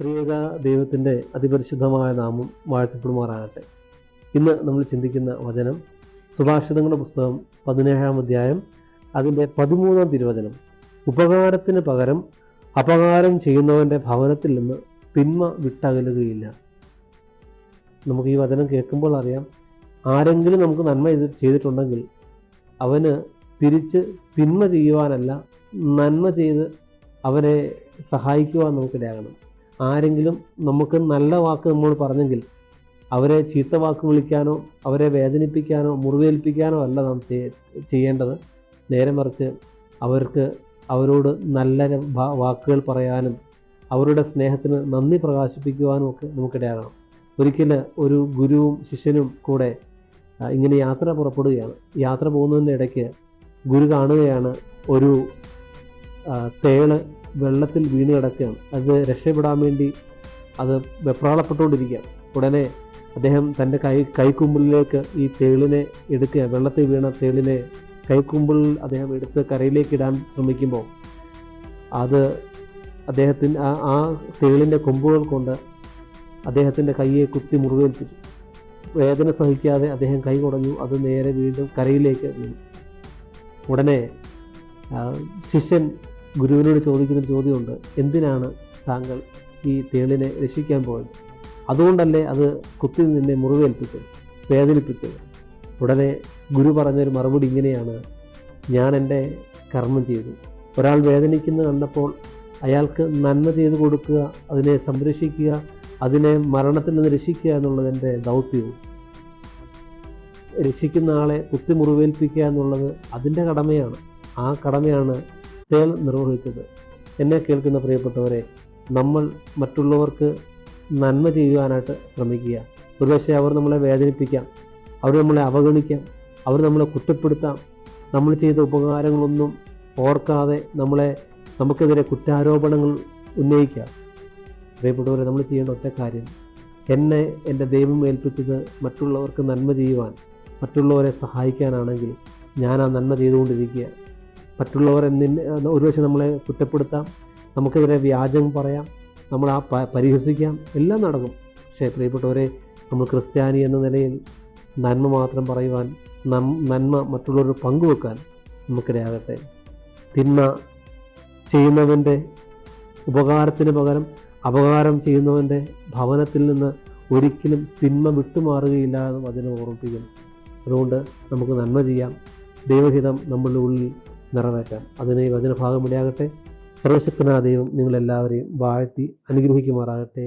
ത്രിയേക ദൈവത്തിന്റെ അതിപരിശുദ്ധമായ നാമം വാഴ്ത്തപ്പെടുമാറാകട്ടെ. ഇന്ന് നമ്മൾ ചിന്തിക്കുന്ന വചനം സുഭാഷിതങ്ങളുടെ പുസ്തകം പതിനേഴാം അധ്യായം അതിന്റെ പതിമൂന്നാം തിരുവചനം. ഉപകാരത്തിന് പകരം അപകാരം ചെയ്യുന്നവന്റെ ഭവനത്തിൽ നിന്ന് തിന്മ വിട്ടകലുകയില്ല. നമുക്ക് ഈ വചനം കേൾക്കുമ്പോൾ അറിയാം ആരെങ്കിലും നമുക്ക് നന്മ ചെയ്തിട്ടുണ്ടെങ്കിൽ അവന് തിരിച്ച് തിന്മ ചെയ്യുവാനല്ല നന്മ ചെയ്ത് അവരെ സഹായിക്കുവാൻ നമുക്കിടയാകണം ആരെങ്കിലും നമുക്ക് നല്ല വാക്ക് നമ്മൾ പറഞ്ഞെങ്കിൽ അവരെ ചീത്ത വാക്ക് വിളിക്കാനോ അവരെ വേദനിപ്പിക്കാനോ മുറിവേൽപ്പിക്കാനോ അല്ല നാം ചെയ്യേണ്ടത്. നേരെ മറിച്ച് അവർക്ക് അവരോട് നല്ല വാക്കുകൾ പറയാനും അവരുടെ സ്നേഹത്തിന് നന്ദി പ്രകാശിപ്പിക്കുവാനും ഒക്കെ നമുക്കിടയാകണം. ഒരിക്കൽ ഒരു ഗുരുവും ശിഷ്യനും കൂടെ ഇങ്ങനെ യാത്ര പുറപ്പെടുകയാണ്. യാത്ര പോകുന്നതിന്റെ ഇടയ്ക്ക് ഗുരു കാണുകയാണ് ഒരു തേൾ വെള്ളത്തിൽ വീണ് കിടക്കുകയാണ്. അത് രക്ഷപ്പെടാൻ വേണ്ടി അത് വെപ്രാളപ്പെട്ടുകൊണ്ടിരിക്കുകയാണ്. ഉടനെ അദ്ദേഹം തന്റെ കൈ കൈക്കുമ്പിളിലേക്ക് ഈ തേളിനെ എടുക്കുക വെള്ളത്തിൽ വീണ തേളിനെ കൈക്കുമ്പിളിൽ അദ്ദേഹം എടുത്ത് കരയിലേക്ക് ഇടാൻ ശ്രമിക്കുമ്പോൾ അത് അദ്ദേഹത്തിന് ആ ആ തേളിന്റെ കൊമ്പുകൾ കൊണ്ട് അദ്ദേഹത്തിന്റെ കൈയെ കുത്തി മുറിവേൽപ്പിച്ചു. വേദന സഹിക്കാതെ അദ്ദേഹം കൈ കുടഞ്ഞു അത് നേരെ വീണ്ടും കരയിലേക്ക് ഉടനെ ശിഷ്യൻ ഗുരുവിനോട് ചോദിക്കുന്ന ഒരു ചോദ്യമുണ്ട്. എന്തിനാണ് താങ്കൾ ഈ തേളിനെ രക്ഷിക്കാൻ പോയത്? അതുകൊണ്ടല്ലേ അത് കുത്തി നിന്നെ മുറിവേൽപ്പിച്ചത് വേദനിപ്പിച്ചത്. ഉടനെ ഗുരു പറഞ്ഞൊരു മറുപടി ഇങ്ങനെയാണ്. ഞാൻ എന്റെ കർമ്മം ചെയ്തു. ഒരാൾ വേദനിക്കുന്നത് കണ്ടപ്പോൾ അയാൾക്ക് നന്മ ചെയ്തു കൊടുക്കുക അതിനെ സംരക്ഷിക്കുക അതിനെ മരണത്തിൽ നിന്ന് രക്ഷിക്കുക എന്നുള്ളത് എന്റെ ദൗത്യവും. രക്ഷിക്കുന്ന ആളെ കുത്തി മുറിവേൽപ്പിക്കുക എന്നുള്ളത് അതിന്റെ കടമയാണ്. ആ കടമയാണ് തേൾ നിർവഹിച്ചത്. എന്നെ കേൾക്കുന്ന പ്രിയപ്പെട്ടവരെ നമ്മൾ മറ്റുള്ളവർക്ക് നന്മ ചെയ്യുവാനായിട്ട് ശ്രമിക്കുക. ഒരുപക്ഷെ അവർ നമ്മളെ വേദനിപ്പിക്കാം. അവർ നമ്മളെ അവഗണിക്കാം. അവർ നമ്മളെ കുറ്റപ്പെടുത്താം. നമ്മൾ ചെയ്ത ഉപകാരങ്ങളൊന്നും ഓർക്കാതെ നമ്മളെ നമുക്കെതിരെ കുറ്റാരോപണങ്ങൾ ഉന്നയിക്കാം പ്രിയപ്പെട്ടവരെ നമ്മൾ ചെയ്യേണ്ട ഒറ്റ കാര്യം എന്നെ എന്റെ ദൈവം ഏൽപ്പിച്ചത് മറ്റുള്ളവർക്ക് നന്മ ചെയ്യുവാൻ മറ്റുള്ളവരെ സഹായിക്കാനാണെങ്കിൽ ഞാൻ ആ നന്മ ചെയ്തുകൊണ്ടിരിക്കുക. മറ്റുള്ളവർ എന്നിന് ഒരുപക്ഷെ നമ്മളെ കുറ്റപ്പെടുത്താം നമുക്കെതിരെ വ്യാജം പറയാം നമ്മൾ ആ പരിഹസിക്കാം എല്ലാം നടക്കും. പക്ഷേ പ്രിയപ്പെട്ടവരെ നമ്മൾ ക്രിസ്ത്യാനി എന്ന നിലയിൽ നന്മ മാത്രം പറയുവാൻ നന്മ മറ്റുള്ളവർ പങ്കുവെക്കാൻ നമുക്കിടയാകട്ടെ. തിന്മ ചെയ്യുന്നവന്റെ ഉപകാരത്തിന് പകരം അപകാരം ചെയ്യുന്നവന്റെ ഭവനത്തിൽ നിന്ന് ഒരിക്കലും തിന്മ വിട്ടുമാറുകയില്ല എന്ന് അതിനെ ഓർമ്മിപ്പിക്കുന്നു. അതുകൊണ്ട് നമുക്ക് നന്മ ചെയ്യാം. ദൈവഹിതം നമ്മളുടെ ഉള്ളിൽ നിറവേറ്റാം അതിനെ വചന ഭാഗം ഇടയാകട്ടെ സർവശക്തനായ ദൈവം നിങ്ങളെല്ലാവരെയും വാഴ്ത്തി അനുഗ്രഹിക്കുമാറാകട്ടെ.